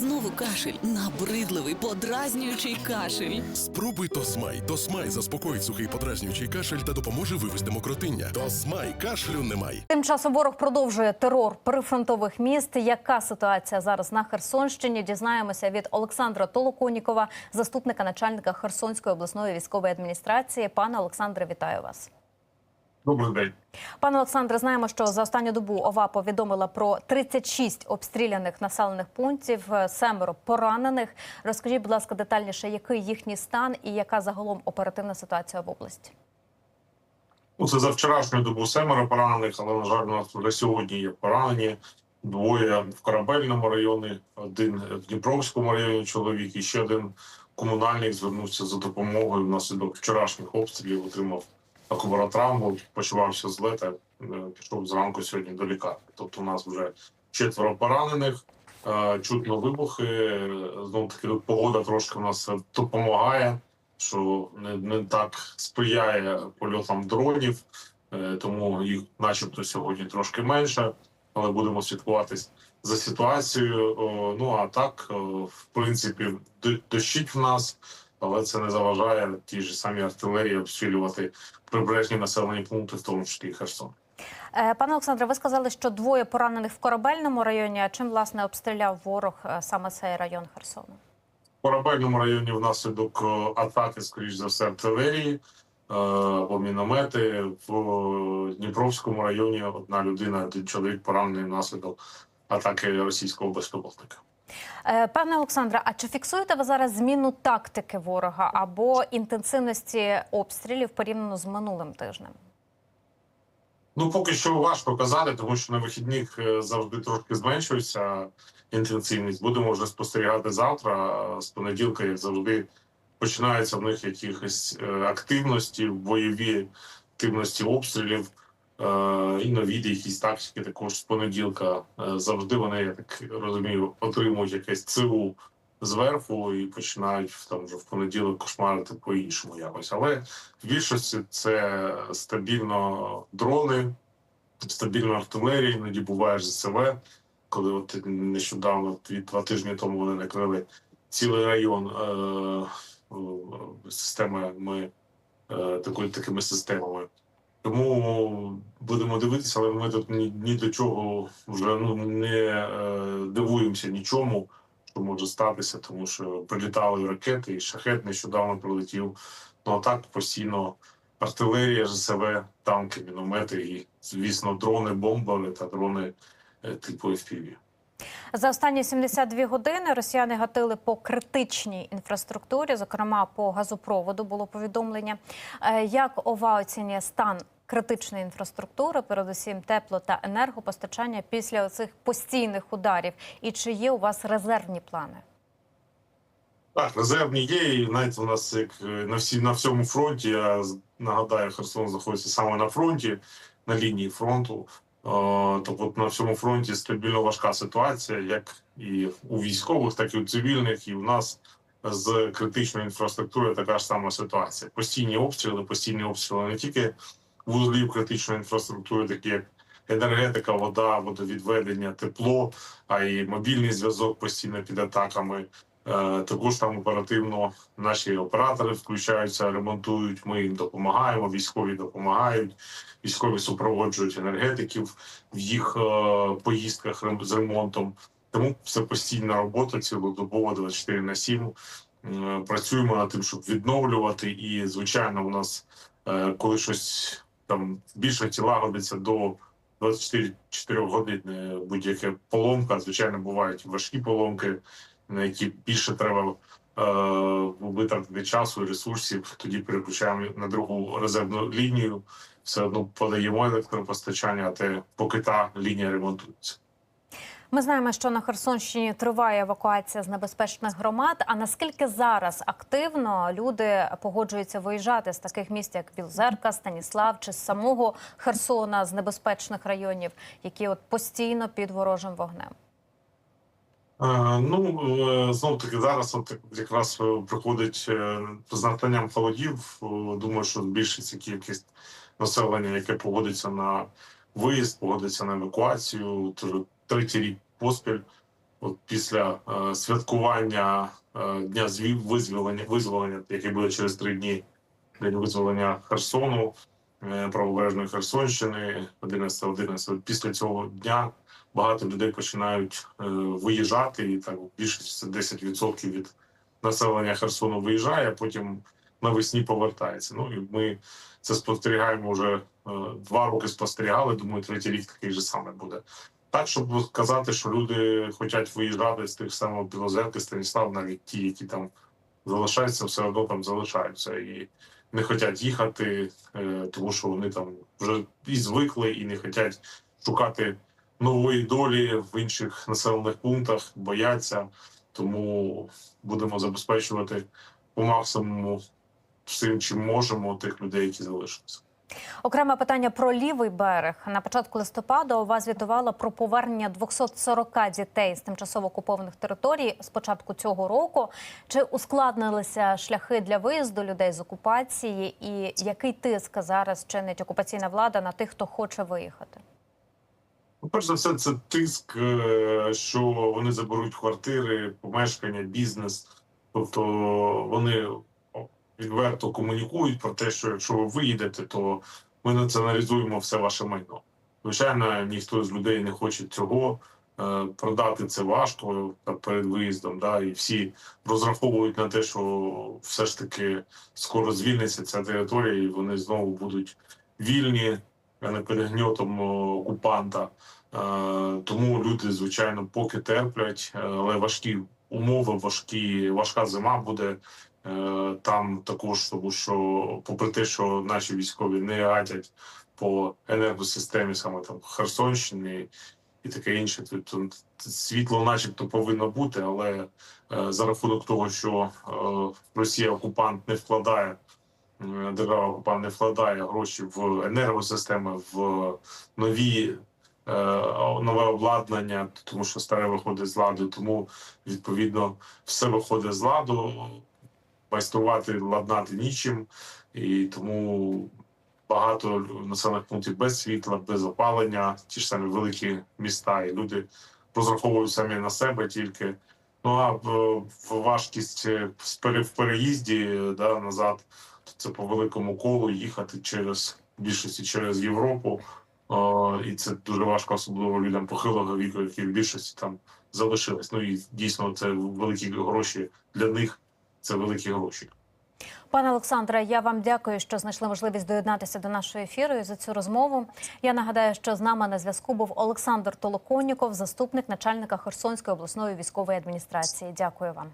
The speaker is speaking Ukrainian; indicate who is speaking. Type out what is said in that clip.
Speaker 1: Знову кашель, набридливий, подразнюючий кашель.
Speaker 2: Спробуй Тосмай. Тосмай заспокоїть сухий подразнюючий кашель та допоможе вивести мокротиння. Тосмай кашлю немає.
Speaker 3: Тим часом ворог продовжує терор прифронтових міст. Яка ситуація зараз на Херсонщині? Дізнаємося від Олександра Толоконікова, заступника начальника Херсонської обласної військової адміністрації. Пане Олександре, вітаю вас.
Speaker 4: Добрий день.
Speaker 3: Пане Олександре, знаємо, що за останню добу ОВА повідомила про 36 обстріляних населених пунктів, е, семеро поранених. Розкажіть, будь ласка, детальніше, який їхній стан і яка загалом оперативна ситуація в області?
Speaker 4: Ну, це за вчорашню добу семеро поранених, але на жаль, у нас вже сьогодні є поранені. Двоє в корабельному районі, один в Дніпровському районі чоловік, і ще один комунальник звернувся за допомогою внаслідок вчорашніх обстрілів, отримав акубаротравму, почувався зле та е, пішов зранку сьогодні до лікарні. Тобто у нас вже четверо поранених, е, чутно вибухи. Знову таки погода трошки у нас допомагає. що не, не так сприяє польотам дронів, е, тому їх, начебто, сьогодні трошки менше, але будемо слідкувати за ситуацією. Ну а так, в принципі, дощить в нас, але це не заважає тій ж самій артилерії обстрілювати прибережні населені пункти, в тому числі Херсон.
Speaker 3: Е, Пане Олександре, ви сказали, що двоє поранених в корабельному районі. А чим власне обстріляв ворог е, саме цей район Херсону?
Speaker 4: В корабельному районі внаслідок е, атаки, скоріш за все, артилерії або міномети. В Дніпровському районі одна людина, один чоловік поранений внаслідок атаки російського безпілотника.
Speaker 3: Е, Пане Олександре, а чи фіксуєте ви зараз зміну тактики ворога або інтенсивності обстрілів порівняно з минулим тижнем?
Speaker 4: Ну, поки що важко казати, тому що на вихідних е, завжди трошки зменшується інтенсивність. Будемо вже спостерігати завтра. З понеділка, як завжди, починаються в них якихось е, активності, бойові активності обстрілів. Е, І нові якісь тактики також з понеділка. Е, Завжди вони, я так розумію, отримують якесь ЦУ зверху і починають там вже в понеділок кошмарити по-іншому якось. Але в більшості це стабільно дрони, стабільно артилерія, іноді буває ЗСВ, коли от нещодавно два тижні тому вони накрили цілий район е, системами такими системами. Тому будемо дивитися, але ми тут ні, ні до чого вже ну не е, дивуємося нічому, що може статися, тому що прилітали ракети, і шахет нещодавно прилетів. Ну а так постійно артилерія, ЖСВ, танки, міномети і, звісно, дрони, бомбери та дрони е, типу FPV.
Speaker 3: За останні 72 години росіяни гатили по критичній інфраструктурі, зокрема по газопроводу було повідомлення. Е, Як ОВА оцінює стан критичної інфраструктури, передусім тепло та енергопостачання після цих постійних ударів? І чи є у вас резервні плани?
Speaker 4: Так, резервні є, і навіть у нас як е, на всі на всьому фронті. Я нагадаю, Херсон знаходиться саме на фронті, на лінії фронту. Тобто на всьому фронті стабільно важка ситуація, як і у військових, так і у цивільних, і у нас з критичною інфраструктурою така ж сама ситуація. Постійні обстріли, постійні обстріли не тільки вузлів критичної інфраструктури, такі як енергетика, вода, водовідведення, тепло, а й мобільний зв'язок постійно під атаками. Е, Також там оперативно наші оператори включаються, ремонтують. Ми їм допомагаємо. Військові допомагають. Військові супроводжують енергетиків в їх е, поїздках з ремонтом. Тому це постійна робота цілодобово 24 на 7. Е, Працюємо над тим, щоб відновлювати. І звичайно, у нас коли щось там в більшості лагодиться до 24 годин е, будь-яка поломка. Звичайно, бувають важкі поломки на які більше треба е, витратити часу і ресурсів. Тоді переключаємо на другу резервну лінію. Все одно подаємо електропостачання, а те поки та лінія ремонтується.
Speaker 3: Ми знаємо, що на Херсонщині триває евакуація з небезпечних громад. А наскільки зараз активно люди погоджуються виїжджати з таких міст, як Білзерка, Станіслав чи з самого Херсона з небезпечних районів, які от постійно під ворожим вогнем?
Speaker 4: Е, Ну знов таки зараз от якраз е, приходить е, з настанням холодів. Е, Думаю, що збільшиться кількість населення, яке погодиться на виїзд, погодиться на евакуацію. Третій рік поспіль от після е, святкування е, дня зві- визволення, визволення, яке буде через три дні, день визволення Херсону, е, правобережної Херсонщини, 11 11 Після цього дня багато людей починають е, виїжджати, і так більше це 10% від населення Херсону виїжджає, а потім навесні повертається. Ну і ми це спостерігаємо вже е, два роки спостерігали. Думаю, третій рік такий же саме буде. Так, щоб сказати, що люди хочуть виїжджати з тих самих Білозерки, Станіслав, навіть ті, які там залишаються, все одно там залишаються і не хочуть їхати, е, тому що вони там вже і звикли, і не хочуть шукати нової долі в інших населених пунктах, бояться. Тому будемо забезпечувати по максимуму всім, чим можемо, тих людей, які залишилися.
Speaker 3: Окреме питання про лівий берег. На початку листопада ОВА звітувала про повернення 240 дітей з тимчасово окупованих територій з початку цього року. Чи ускладнилися шляхи для виїзду людей з окупації, і який тиск зараз чинить окупаційна влада на тих, хто хоче виїхати?
Speaker 4: Ну, перш за все, це тиск, е, що вони заберуть квартири, помешкання, бізнес. Тобто вони відверто комунікують про те, що якщо ви виїдете, то ми націоналізуємо все ваше майно. Звичайно, ніхто з людей не хоче цього. Е, Продати це важко перед виїздом. Да, і всі розраховують на те, що все ж таки скоро звільниться ця територія, і вони знову будуть вільні, не під гньотом о, окупанта. Е, Тому люди, звичайно, поки терплять, е, але важкі умови, важкі, важка зима буде е, там також, тому що, попри те, що наші військові не гатять по енергосистемі, саме там Херсонщини і таке інше, то, то світло, начебто, повинно бути, але за рахунок того, що Росія окупант не вкладає. Е, Держава окупант не вкладає гроші в енергосистеми, в нові е, нове обладнання, тому що старе виходить з ладу. Тому відповідно все виходить з ладу. Майструвати, ладнати нічим, і тому багато населених пунктів без світла, без опалення, ті ж самі великі міста, і люди розраховують самі на себе тільки. Ну а важкість е, в переїзді да, назад, це по великому колу їхати через більшості через Європу. О, і це дуже важко, особливо людям похилого віку, які в більшості там залишились. Ну і дійсно це великі гроші для них. Це великі гроші.
Speaker 3: Пане Олександре, я вам дякую, що знайшли можливість доєднатися до нашої ефіру і за цю розмову. Я нагадаю, що з нами на зв'язку був Олександр Толоконніков, заступник начальника Херсонської обласної військової адміністрації. Дякую вам.